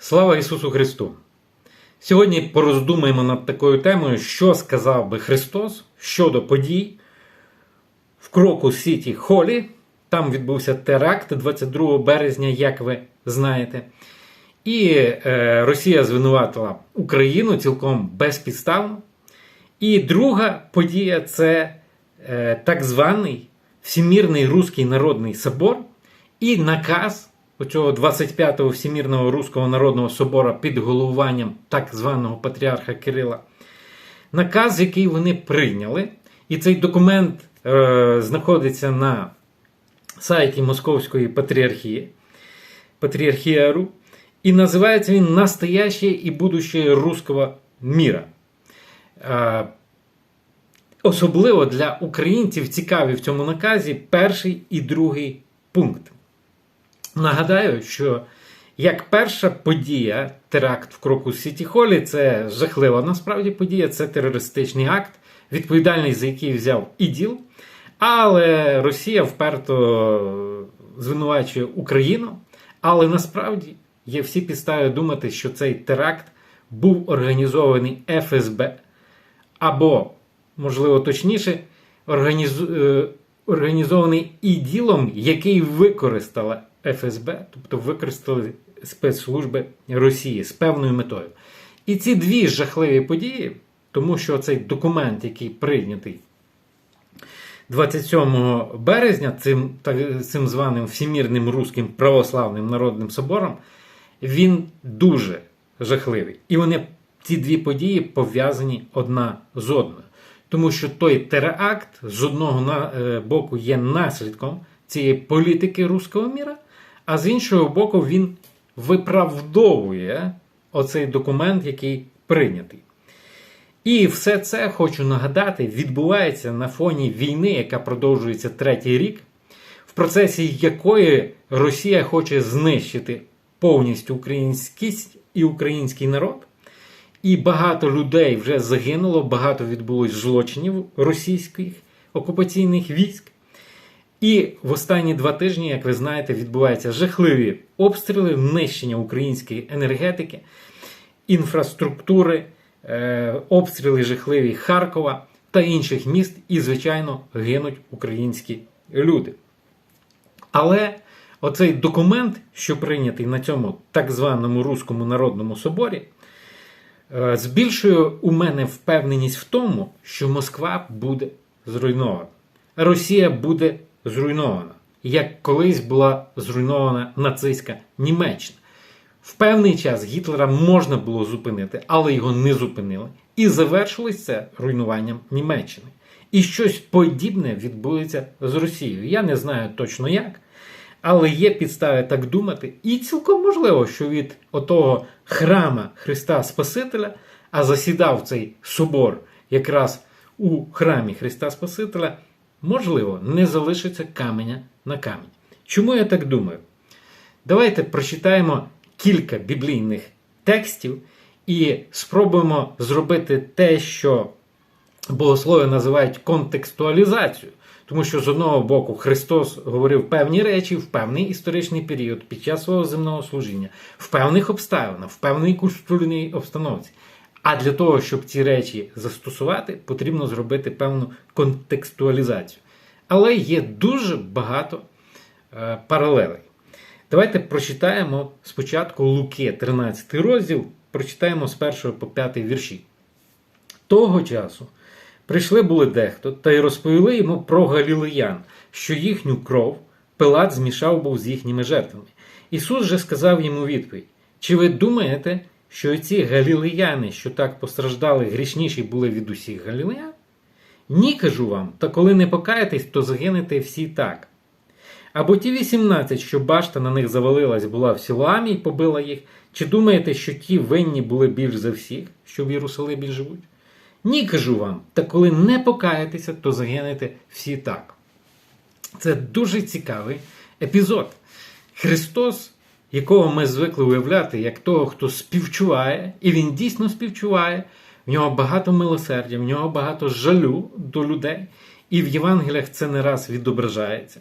Слава Ісусу Христу! Сьогодні пороздумаємо над такою темою, що сказав би Христос щодо подій в Кроку Сіті Холі. Там відбувся теракт 22 березня, як ви знаєте. І е, Росія звинуватила Україну цілком безпідставно. І друга подія це е, так званий Всемірний Руський Народний Собор і наказ оцього 25-го Всемірного Руського Народного Собора під головуванням так званого патріарха Кирила. Наказ, який вони прийняли, і цей документ е, знаходиться на сайті Московської патріархії, патріархіару, і називається він Настоящее і будущее русского міра. Е, Особливо для українців цікаві в цьому наказі перший і другий пункт. Нагадаю, що як перша подія, теракт в Кроку Сіті Холі, це жахлива насправді подія, це терористичний акт, відповідальність за який взяв іділ. Але Росія вперто звинувачує Україну. Але насправді є всі підстави думати, що цей теракт був організований ФСБ або, можливо, точніше, організу... е, організований іділом, який використала ФСБ, тобто використали спецслужби Росії з певною метою. І ці дві жахливі події, тому що цей документ, який прийнятий 27 березня, цим, так, цим званим Всемірним Руським православним народним собором, він дуже жахливий. І вони ці дві події пов'язані одна з одною. Тому що той теракт з одного е, боку є наслідком цієї політики руського міра, а з іншого боку, він виправдовує оцей документ, який прийнятий. І все це хочу нагадати, відбувається на фоні війни, яка продовжується третій рік, в процесі якої Росія хоче знищити повністю українськість і український народ. І багато людей вже загинуло, багато відбулось злочинів російських окупаційних військ. І в останні два тижні, як ви знаєте, відбуваються жахливі обстріли, нищення української енергетики, інфраструктури, е, обстріли жахливі Харкова та інших міст, і, звичайно, гинуть українські люди. Але оцей документ, що прийнятий на цьому так званому Руському народному соборі, е, збільшує у мене впевненість в тому, що Москва буде зруйнована. Росія буде зруйнована, як колись була зруйнована нацистська Німеччина. В певний час Гітлера можна було зупинити, але його не зупинили. І завершилось це руйнуванням Німеччини. І щось подібне відбудеться з Росією. Я не знаю точно як, але є підстави так думати. І цілком можливо, що від отого храма Христа Спасителя, а засідав цей собор якраз у храмі Христа Спасителя, можливо, не залишиться каменя на камінь. Чому я так думаю? Давайте прочитаємо кілька біблійних текстів і спробуємо зробити те, що богослови називають контекстуалізацією. Тому що з одного боку Христос говорив певні речі в певний історичний період під час свого земного служіння, в певних обставинах, в певній культурній обстановці. А для того, щоб ці речі застосувати, потрібно зробити певну контекстуалізацію. Але є дуже багато е, паралелей. Давайте прочитаємо спочатку Луки, 13 розділ, прочитаємо з 1 по 5 вірші. Того часу прийшли були дехто та й розповіли йому про галілеян, що їхню кров Пилат змішав був з їхніми жертвами. Ісус же сказав йому відповідь: Чи ви думаєте, що ці галілеяни, що так постраждали, грішніші були від усіх галілеян? Ні, кажу вам, та коли не покаєтесь, то загинете всі так. Або ті 18, що башта на них завалилась, була в Сілуамі і побила їх, чи думаєте, що ті винні були більш за всіх, що в Єрусалимі живуть? Ні, кажу вам, та коли не покаєтеся, то загинете всі так. Це дуже цікавий епізод. Христос, якого ми звикли уявляти, як того, хто співчуває, і він дійсно співчуває, в нього багато милосердя, в нього багато жалю до людей, і в Євангеліях це не раз відображається.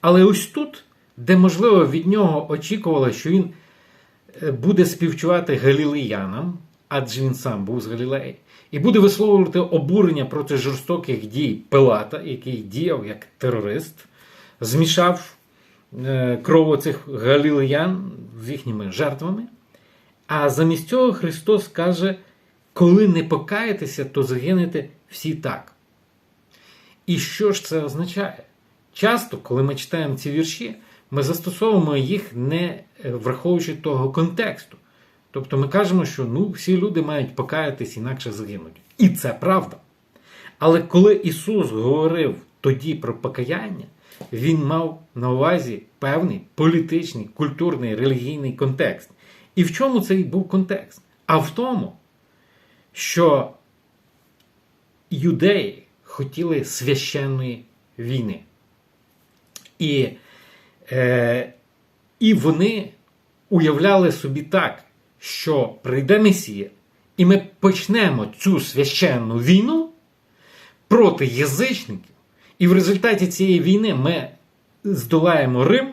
Але ось тут, де, можливо, від нього очікували, що він е, буде співчувати галілеянам, адже він сам був з Галілеї, і буде висловлювати обурення проти жорстоких дій Пилата, який діяв як терорист, змішав кров цих галілеян з їхніми жертвами. А замість цього Христос каже: коли не покаєтеся, то загинете всі так. І що ж це означає? Часто, коли ми читаємо ці вірші, ми застосовуємо їх не е, враховуючи того контексту. Тобто ми кажемо, що ну, всі люди мають покаятись, інакше загинуть. І це правда. Але коли Ісус говорив тоді про покаяння, Він мав на увазі певний політичний, культурний, релігійний контекст. І в чому цей був контекст? А в тому, що юдеї хотіли священної війни. І, е, і вони уявляли собі так, що прийде Месія, і ми почнемо цю священну війну проти язичників. І в результаті цієї війни ми здолаємо Рим,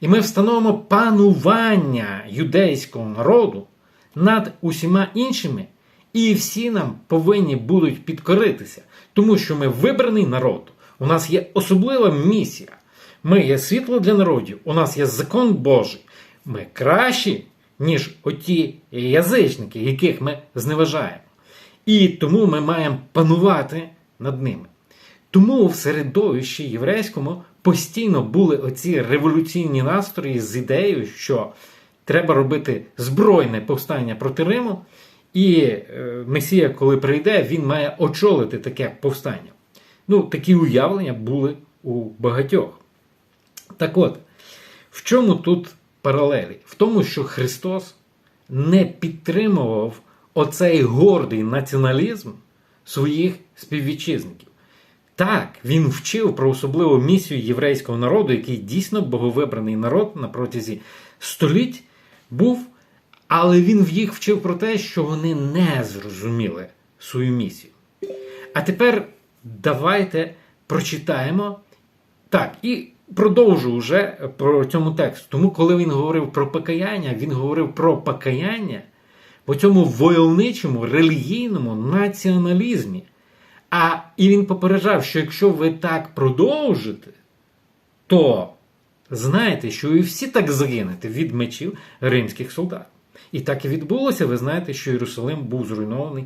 і ми встановимо панування юдейського народу над усіма іншими, і всі нам повинні будуть підкоритися, тому що ми вибраний народ. У нас є особлива місія. Ми є світло для народів, у нас є закон Божий. Ми кращі, ніж оті язичники, яких ми зневажаємо. І тому ми маємо панувати над ними. Тому в середовищі єврейському постійно були оці революційні настрої з ідеєю, що треба робити збройне повстання проти Риму, і е, Месія, коли прийде, він має очолити таке повстання. Ну, такі уявлення були у багатьох. Так от, в чому тут паралелі? В тому, що Христос не підтримував оцей гордий націоналізм своїх співвітчизників. Так, він вчив про особливу місію єврейського народу, який дійсно боговибраний народ на протязі століть був, але він їх вчив про те, що вони не зрозуміли свою місію. А тепер давайте прочитаємо. Так, і продовжу вже про цьому тексту. Тому, коли він говорив про покаяння, він говорив про покаяння по цьому войовничому релігійному націоналізмі. А і він попереджав, що якщо ви так продовжите, то знайте, що і всі так загинете від мечів римських солдат. І так і відбулося. Ви знаєте, що Єрусалим був зруйнований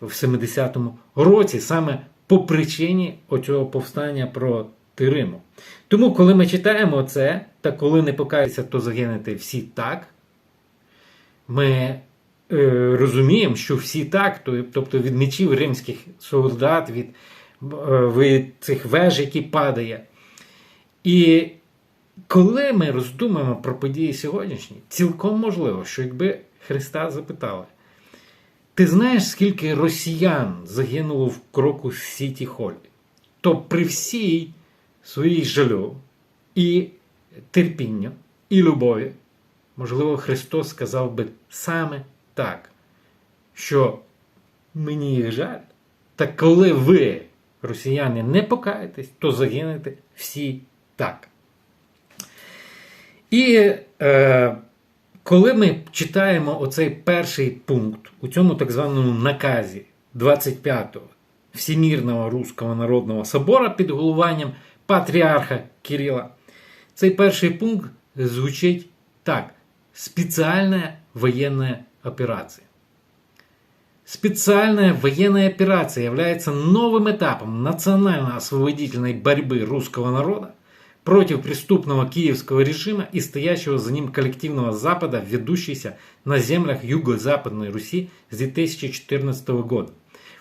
в 70-му році саме по причині оцього повстання проти Риму. Тому, коли ми читаємо це, та коли не покаються, то загинете всі так, ми розуміємо, що всі так, тобто від мечів римських солдат, від, е, від цих веж, які падає. І коли ми роздумаємо про події сьогоднішні, цілком можливо, що якби Христа запитали, ти знаєш, скільки росіян загинуло в кроку Сіті Холі? То при всій своїй жалю і терпінню, і любові, можливо, Христос сказав би саме так, що мені їх жаль, та коли ви, росіяни, не покаєтесь, то загинете всі так. І е, коли ми читаємо оцей перший пункт у цьому так званому наказі 25-го Всемірного Руського Народного Собора під головуванням патріарха Кирила, цей перший пункт звучить так: спеціальна воєнна операція. Специальная военная операция является новым этапом национально-освободительной борьбы русского народа против преступного киевского режима и стоящего за ним коллективного Запада, ведущейся на землях Юго-Западной Руси с 2014 года.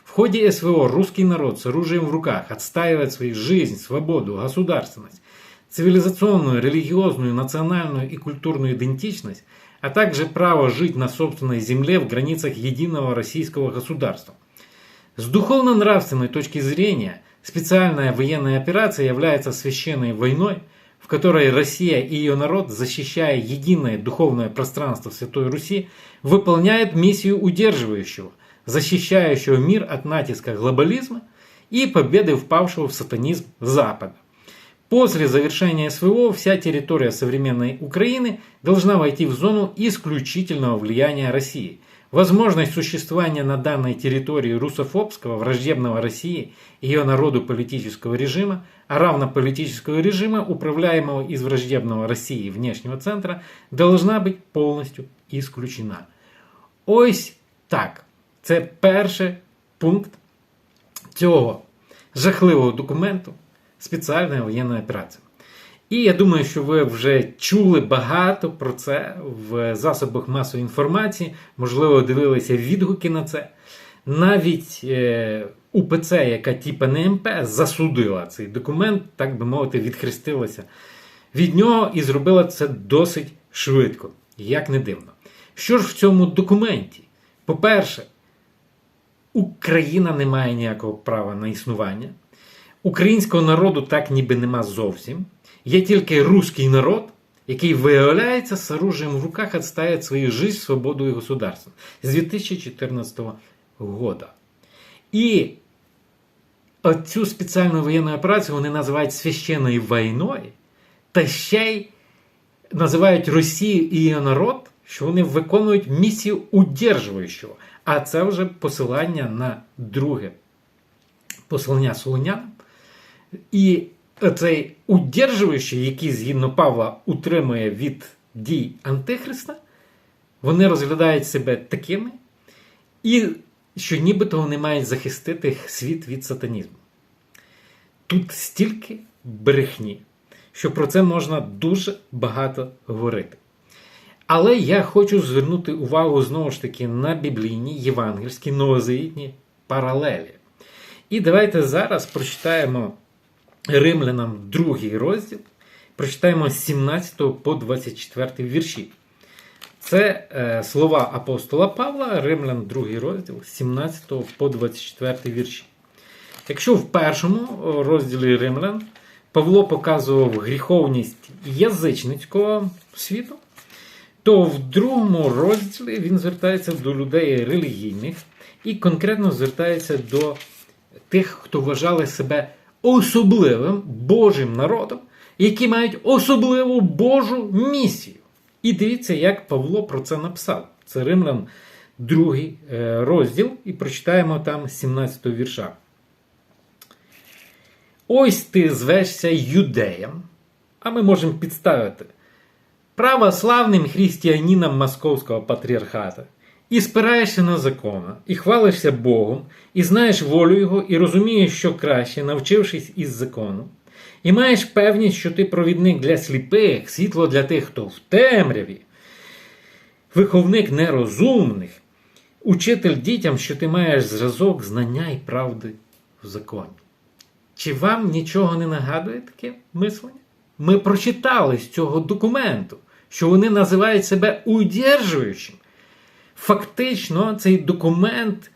В ходе СВО русский народ с оружием в руках отстаивает свою жизнь, свободу, государственность, цивилизационную, религиозную, национальную и культурную идентичность, а также право жить на собственной земле в границах единого российского государства. С духовно-нравственной точки зрения специальная военная операция является священной войной, в которой Россия и ее народ, защищая единое духовное пространство Святой Руси, выполняет миссию удерживающего, защищающего мир от натиска глобализма и победы впавшего в сатанизм Запада. После завершения СВО вся территория современной Украины должна войти в зону исключительного влияния России. Возможность существования на данной территории русофобского, враждебного России ее народу политического режима, а равно политического режима, управляемого из враждебного России внешнего центра, должна быть полностью исключена. Ось так. Це перший пункт цього жахливого документу спеціальної воєнної операції. І я думаю, що ви вже чули багато про це в засобах масової інформації, можливо, дивилися відгуки на це. Навіть е, УПЦ, яка типа не МП, засудила цей документ, так би мовити, відхрестилася від нього і зробила це досить швидко, як не дивно. Що ж в цьому документі? По-перше, Україна не має ніякого права на існування. Українського народу так ніби нема зовсім. Є тільки руський народ, який виявляється з оружием в руках відстає свою жизнь, свободу і государство з 2014 года. І цю спеціальну воєнну операцію вони називають священною війною, та ще й називають Росію і її народ, що вони виконують місію удержуючого. А це вже посилання на друге послання Солонян. І цей удержуючий, який згідно Павла утримує від дій Антихриста, вони розглядають себе такими, і що нібито вони мають захистити світ від сатанізму. Тут стільки брехні, що про це можна дуже багато говорити. Але я хочу звернути увагу знову ж таки на біблійні, євангельські, новозаїтні паралелі. І давайте зараз прочитаємо римлянам другий розділ, прочитаємо з 17 по 24 вірші. Це е, слова апостола Павла, Римлян, другий розділ, з 17 по 24 вірші. Якщо в першому розділі Римлян Павло показував гріховність язичницького світу, то в другому розділі він звертається до людей релігійних і конкретно звертається до тих, хто вважали себе особливим Божим народом, які мають особливу Божу місію. І дивіться, як Павло про це написав. Це Римлян, другий е, розділ, і прочитаємо там 17 вірша. Ось ти звешся юдеєм, а ми можемо підставити православним християнинам Московського патріархата. І спираєшся на закона, і хвалишся Богом, і знаєш волю Його, і розумієш, що краще, навчившись із закону, і маєш певність, що ти провідник для сліпих, світло для тих, хто в темряві, виховник нерозумних, учитель дітям, що ти маєш зразок знання і правди в законі. Чи вам нічого не нагадує таке мислення? Ми прочитали з цього документу, що вони називають себе удержуючим. Фактично, цей документ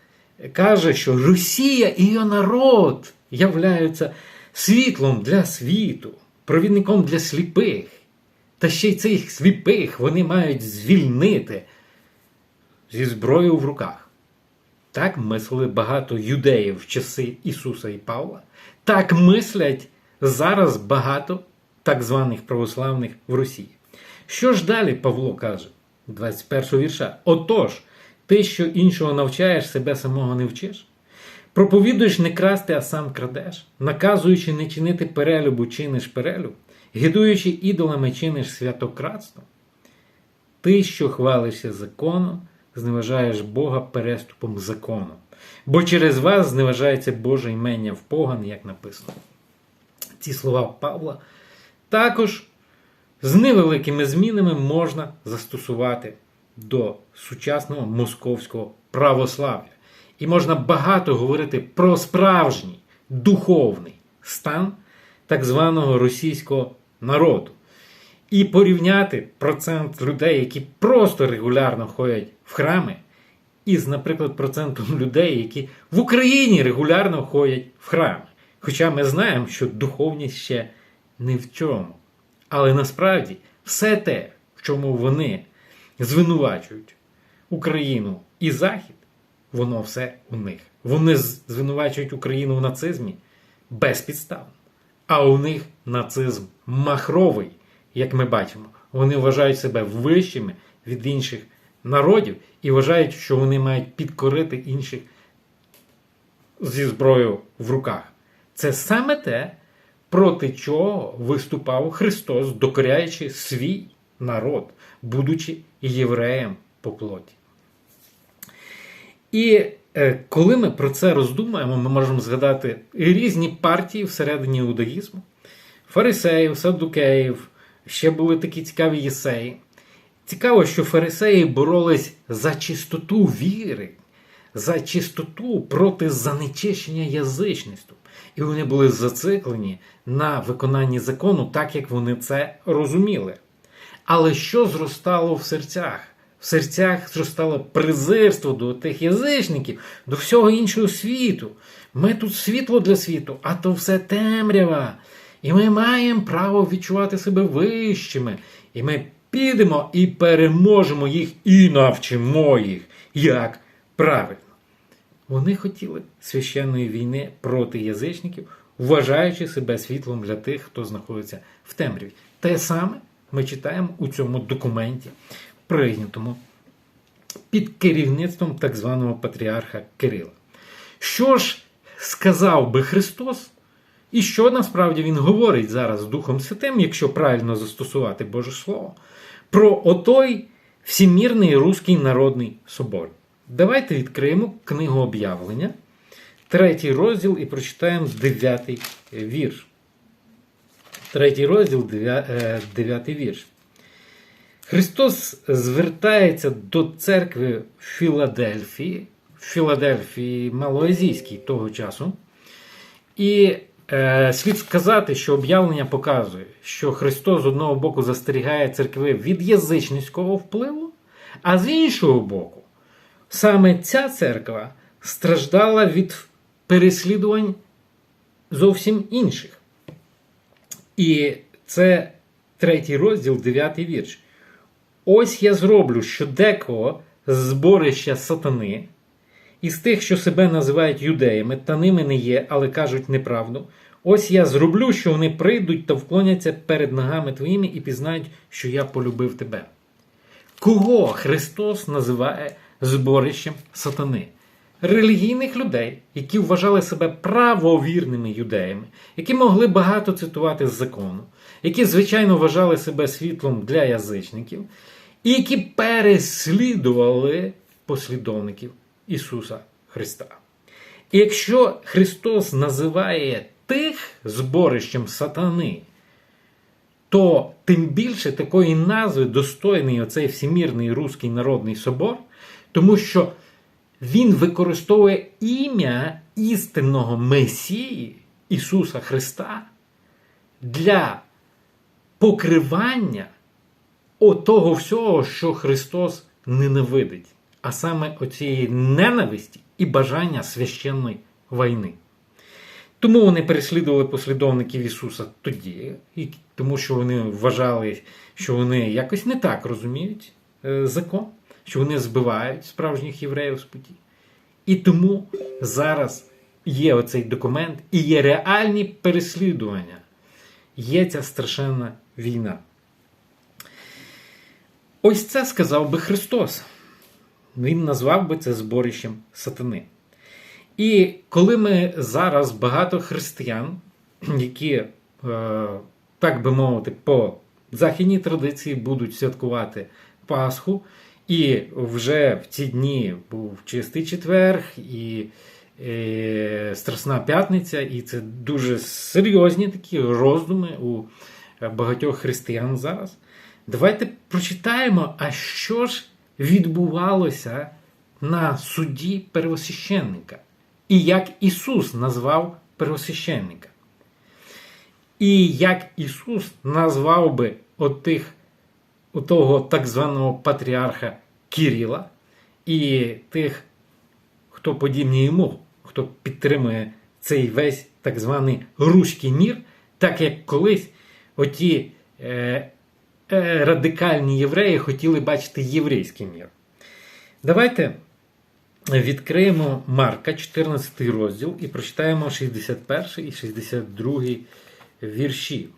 каже, що Росія і її народ являються світлом для світу, провідником для сліпих. Та ще й цих сліпих вони мають звільнити зі зброєю в руках. Так мислили багато юдеїв в часи Ісуса і Павла. Так мислять зараз багато так званих православних в Росії. Що ж далі Павло каже? 21 вірша. Отож, ти, що іншого навчаєш, себе самого не вчиш. Проповідуєш не красти, а сам крадеш, наказуючи не чинити перелюбу, чиниш перелюб, гидуючи ідолами, чиниш святократство. Ти, що хвалишся законом, зневажаєш Бога переступом закону. Бо через вас зневажається Боже імення в поган, як написано. Ці слова Павла також з невеликими змінами можна застосувати до сучасного московського православ'я. І можна багато говорити про справжній духовний стан так званого російського народу. І порівняти процент людей, які просто регулярно ходять в храми, із, наприклад, процентом людей, які в Україні регулярно ходять в храми. Хоча ми знаємо, що духовність ще не в чому. Але насправді все те, в чому вони звинувачують Україну і Захід, воно все у них. Вони звинувачують Україну в нацизмі безпідставно. А у них нацизм махровий, як ми бачимо. Вони вважають себе вищими від інших народів і вважають, що вони мають підкорити інших зі зброєю в руках. Це саме те, проти чого виступав Христос, докоряючи свій народ, будучи євреєм по плоті. І е, коли ми про це роздумаємо, ми можемо згадати різні партії всередині іудаїзму, фарисеїв, саддукеїв, ще були такі цікаві єсеї. Цікаво, що фарисеї боролись за чистоту віри, за чистоту проти занечищення язичництвом. І вони були зациклені на виконанні закону, так як вони це розуміли. Але що зростало в серцях? В серцях зростало презирство до тих язичників, до всього іншого світу. Ми тут світло для світу, а то все темрява. І ми маємо право відчувати себе вищими. І ми підемо і переможемо їх і навчимо їх, як правильно. Вони хотіли священної війни проти язичників, вважаючи себе світлом для тих, хто знаходиться в темряві. Те саме ми читаємо у цьому документі, прийнятому під керівництвом так званого патріарха Кирила. Що ж сказав би Христос, і що насправді Він говорить зараз Духом Святим, якщо правильно застосувати Боже Слово, про отой всімірний Руський народний собор. Давайте відкриємо книгу об'явлення, третій розділ і прочитаємо дев'ятий вірш. Третій розділ, е, дев'ятий вірш. Христос звертається до церкви в Філадельфії, в Філадельфії Малоазійській того часу. І е, слід сказати, що об'явлення показує, що Христос з одного боку застерігає церкви від язичницького впливу, а з іншого боку, саме ця церква страждала від переслідувань зовсім інших. І це третій розділ, дев'ятий вірш. Ось я зроблю, що декого з зборища сатани, із тих, що себе називають юдеями, та ними не є, але кажуть неправду. Ось я зроблю, що вони прийдуть та вклоняться перед ногами твоїми і пізнають, що я полюбив тебе. Кого Христос називає зборищем сатани? Релігійних людей, які вважали себе правовірними юдеями, які могли багато цитувати з закону, які, звичайно, вважали себе світлом для язичників, і які переслідували послідовників Ісуса Христа. І якщо Христос називає тих зборищем сатани, то тим більше такої назви достойний оцей всімірний Руський народний собор, тому що він використовує ім'я істинного Месії Ісуса Христа для покривання отого всього, що Христос ненавидить, а саме оцієї ненависті і бажання священної війни. Тому вони переслідували послідовників Ісуса тоді, тому що вони вважали, що вони якось не так розуміють е, закон, що вони збивають справжніх євреїв з путі. І тому зараз є оцей документ і є реальні переслідування. Є ця страшенна війна. Ось це сказав би Христос. Він назвав би це зборищем сатани. І коли ми зараз багато християн, які, е, так би мовити, по західній традиції будуть святкувати Пасху, і вже в ці дні був чистий четверг і е, Страсна П'ятниця, і це дуже серйозні такі роздуми у багатьох християн зараз. Давайте прочитаємо, а що ж відбувалося на суді первосвященника. І як Ісус назвав первосвященника. І як Ісус назвав би отих, того так званого патріарха Кіріла і тих, хто подібні йому, хто підтримує цей весь так званий руський мір, так як колись оті е, е, радикальні євреї хотіли бачити єврейський мір. Давайте відкриємо Марка, 14 розділ, і прочитаємо 61 і 62 вірші.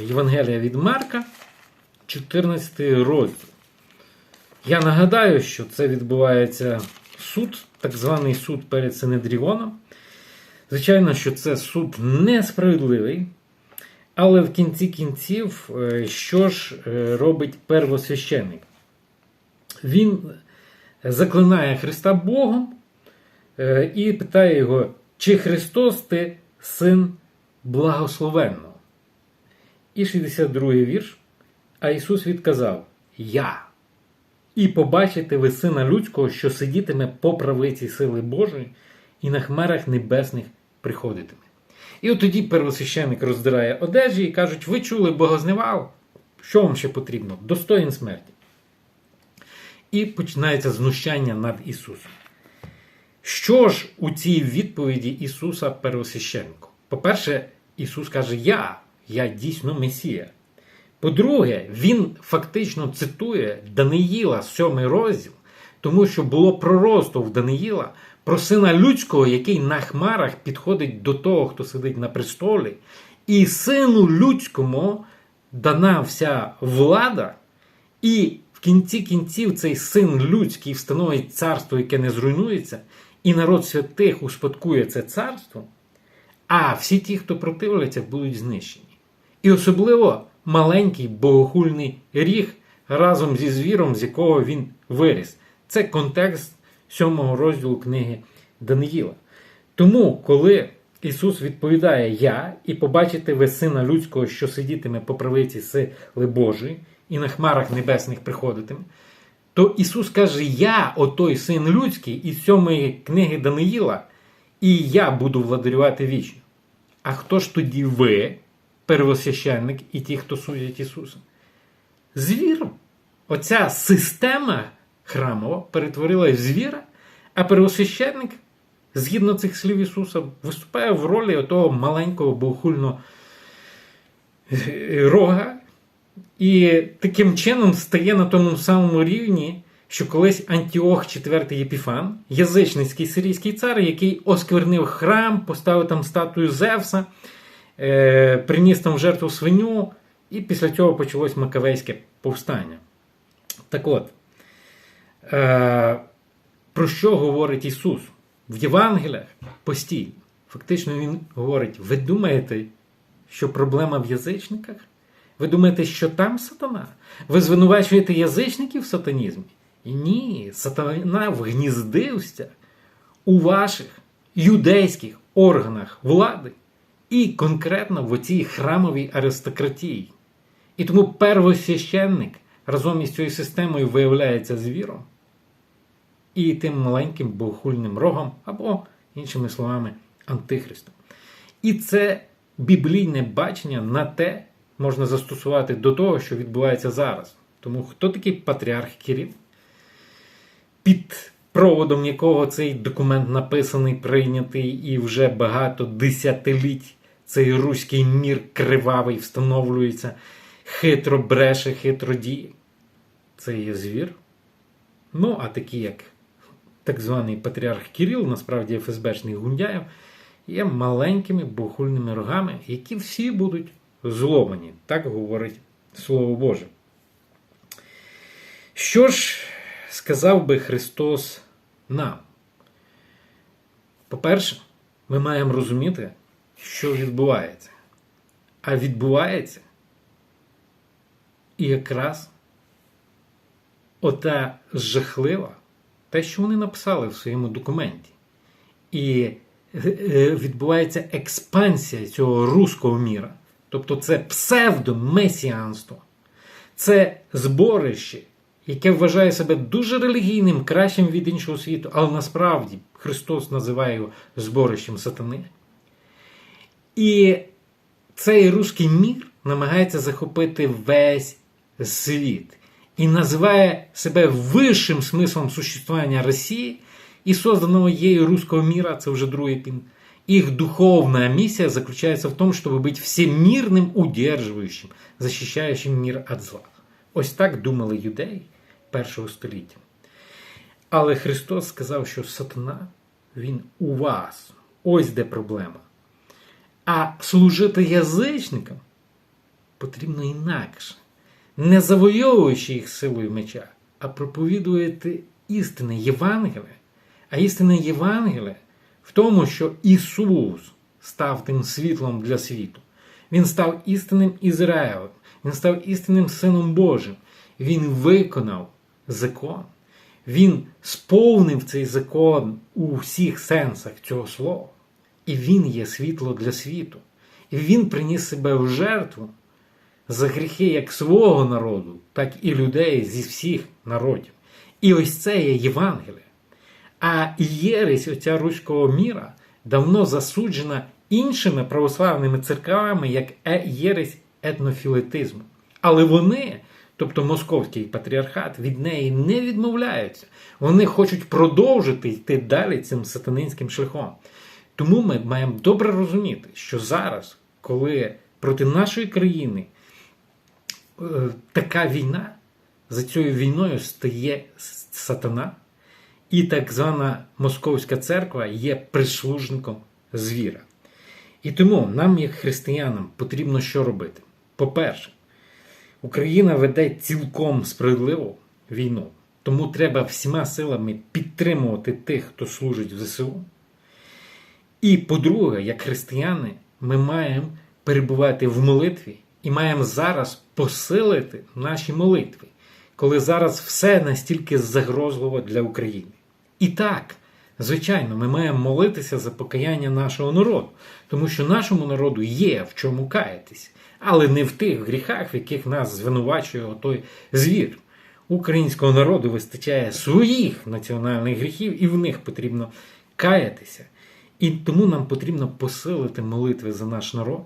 Євангелія від Марка, 14 розділ. Я нагадаю, що це відбувається суд, так званий суд перед Синедріоном. Звичайно, що це суд несправедливий, але в кінці кінців, е, що ж е, робить первосвященник? Він заклинає Христа Богом е, і питає його, чи Христос ти син благословенного? І 62 вірш. А Ісус відказав: Я. І побачите ви сина людського, що сидітиме по правиці сили Божої, і на хмарах небесних приходитиме. І от тоді первосвященник роздирає одежі і кажуть: ви чули богозневал? Що вам ще потрібно? Достоїн смерті. І починається знущання над Ісусом. Що ж у цій відповіді Ісуса первосвященнику? По-перше, Ісус каже: Я, я дійсно Месія. По-друге, Він фактично цитує Даниїла, сьомий розділ, тому що було пророцтво в Даниїла про сина людського, який на хмарах підходить до того, хто сидить на престолі, і сину людському дана вся влада, і в кінці кінців цей син людський встановить царство, яке не зруйнується, і народ святих успадкує це царство, а всі ті, хто противляться, будуть знищені. І особливо маленький богохульний ріг разом зі звіром, з якого він виріс. Це контекст сьомого розділу книги Даниїла. Тому, коли Ісус відповідає Я, і побачите ви сина людського, що сидітиме по правиці сили Божої, і на хмарах небесних приходитиме, то Ісус каже: Я, отой син людський, із сьомої книги Даниїла, і я буду владарювати вічно. А хто ж тоді ви, первосвященник і ті, хто судять Ісуса? Звіром. Оця система храмова перетворилась в звіра, а первосвященник, згідно цих слів Ісуса, виступає в ролі того маленького богохульного рога, і таким чином стає на тому самому рівні, що колись Антіох IV Єпіфан, язичницький сирійський цар, який осквернив храм, поставив там статую Зевса, е, приніс там в жертву свиню, і після цього почалось Макавейське повстання. Так от, е, про що говорить Ісус? В Євангеліях постійно. Фактично, Він говорить: ви думаєте, що проблема в язичниках? Ви думаєте, що там сатана? Ви звинувачуєте язичників в сатанізмі? Ні, сатана вгніздився у ваших юдейських органах влади і конкретно в оцій храмовій аристократії. І тому первосвященник разом із цією системою виявляється звіром і тим маленьким богохульним рогом, або, іншими словами, антихристом. І це біблійне бачення на те можна застосувати до того, що відбувається зараз. Тому хто такий патріарх Кирил? Під проводом якого цей документ написаний, прийнятий, і вже багато десятиліть цей руський мір кривавий встановлюється, хитро бреше, хитро діє. Це є звір. Ну, а такі, як так званий патріарх Кирил, насправді ФСБшний Гундяєв, є маленькими богохульними рогами, які всі будуть зломані. Так говорить Слово Боже. Що ж сказав би Христос нам? По-перше, ми маємо розуміти, що відбувається. А відбувається і якраз ота жахлива, те, що вони написали в своєму документі. І відбувається експансія цього руського міра. Тобто це псевдомесіанство, це зборище, яке вважає себе дуже релігійним, кращим від іншого світу, але насправді Христос називає його зборищем сатани. І цей руський мір намагається захопити весь світ і називає себе вищим смислом существування Росії і созданого ею руського міра, це вже другий пін. Их духовная миссия заключается в том, чтобы быть всемирним удержуючим, захищаючим мір від зла. Ось так думали юдеї першого століття. Але Христос сказав, що сатана, він у вас. Ось де проблема. А служити язичникам потрібно інакше, не завойовуючи їх силою меча, а проповідувати істини Євангелія. А істина Євангелія в тому, що Ісус став тим світлом для світу. Він став істинним Ізраїлем, Він став істинним Сином Божим. Він виконав закон. Він сповнив цей закон у всіх сенсах цього слова. І Він є світло для світу. І Він приніс себе в жертву за гріхи як свого народу, так і людей зі всіх народів. І ось це є Євангеліє. А єресь оця руського міра давно засуджена іншими православними церквами як е- єресь етнофілетизму. Але вони, тобто московський патріархат, від неї не відмовляються. Вони хочуть продовжити йти далі цим сатанинським шляхом. Тому ми маємо добре розуміти, що зараз, коли проти нашої країни е, така війна, за цією війною стає сатана, і так звана Московська церква є прислужником звіра. І тому нам, як християнам, потрібно що робити? По-перше, Україна веде цілком справедливу війну, тому треба всіма силами підтримувати тих, хто служить в ЗСУ. І по-друге, як християни, ми маємо перебувати в молитві і маємо зараз посилити наші молитви, коли зараз все настільки загрозливо для України. І так, звичайно, ми маємо молитися за покаяння нашого народу, тому що нашому народу є в чому каятись, але не в тих гріхах, в яких нас звинувачує той звір. Українського народу вистачає своїх національних гріхів, і в них потрібно каятися. І тому нам потрібно посилити молитви за наш народ,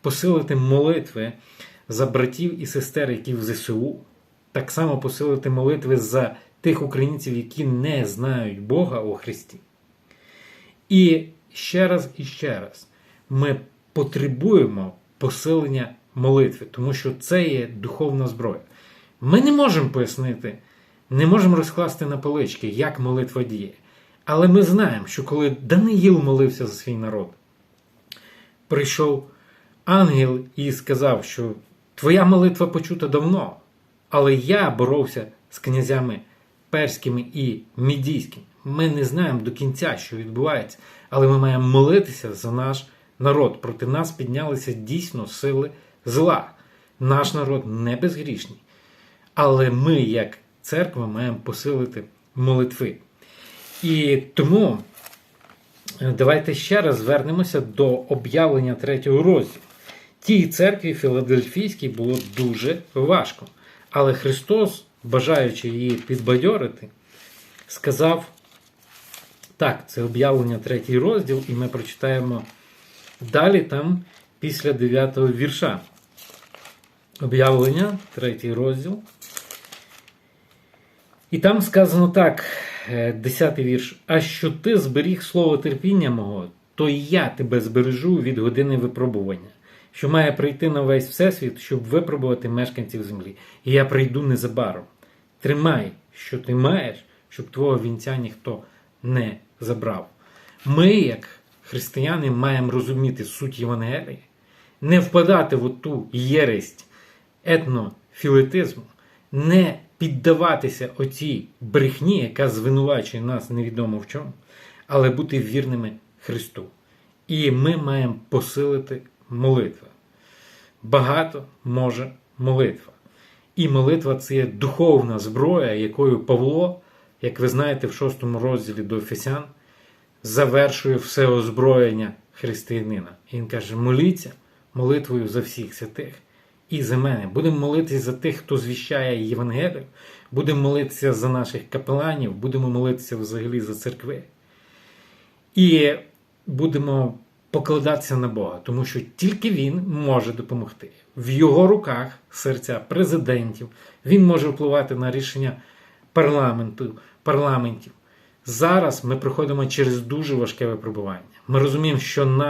посилити молитви за братів і сестер, які в ЗСУ, так само посилити молитви за тих українців, які не знають Бога у Христі. І ще раз і ще раз ми потребуємо посилення молитви, тому що це є духовна зброя. Ми не можемо пояснити, не можемо розкласти на полички, як молитва діє. Але ми знаємо, що коли Даниїл молився за свій народ, прийшов ангел і сказав, що твоя молитва почута давно, але я боровся з князями перськими і мідійськими. Ми не знаємо до кінця, що відбувається, але ми маємо молитися за наш народ. Проти нас піднялися дійсно сили зла. Наш народ не безгрішний. Але ми, як церква, маємо посилити молитви. І тому давайте ще раз звернемося до об'явлення третього розділу. Тій церкві Філадельфійській було дуже важко. Але Христос, бажаючи її підбадьорити, сказав: так, це об'явлення третій розділ, і ми прочитаємо далі там після 9 вірша. Об'явлення, третій розділ. І там сказано так, 10 вірш. А що ти зберіг слово терпіння мого, то і я тебе збережу від години випробування, що має прийти на весь всесвіт, щоб випробувати мешканців землі. І я прийду незабаром. Тримай, що ти маєш, щоб твого вінця ніхто не забрав. Ми, як християни, маємо розуміти суть Євангелії, не впадати в ту єресть етнофілетизму, не піддаватися оцій брехні, яка звинувачує нас невідомо в чому, але бути вірними Христу. І ми маємо посилити молитву. Багато може молитва. І молитва це є духовна зброя, якою Павло, як ви знаєте, в шостому розділі до Ефесян, завершує все озброєння християнина. І він каже: моліться молитвою за всіх святих і за мене. Будемо молитися за тих, хто звіщає Євангелію, будемо молитися за наших капеланів, будемо молитися взагалі за церкви. І будемо покладатися на Бога, тому що тільки Він може допомогти. В його руках серця президентів, він може впливати на рішення парламенту, парламентів. Зараз ми проходимо через дуже важке випробування. Ми розуміємо, що на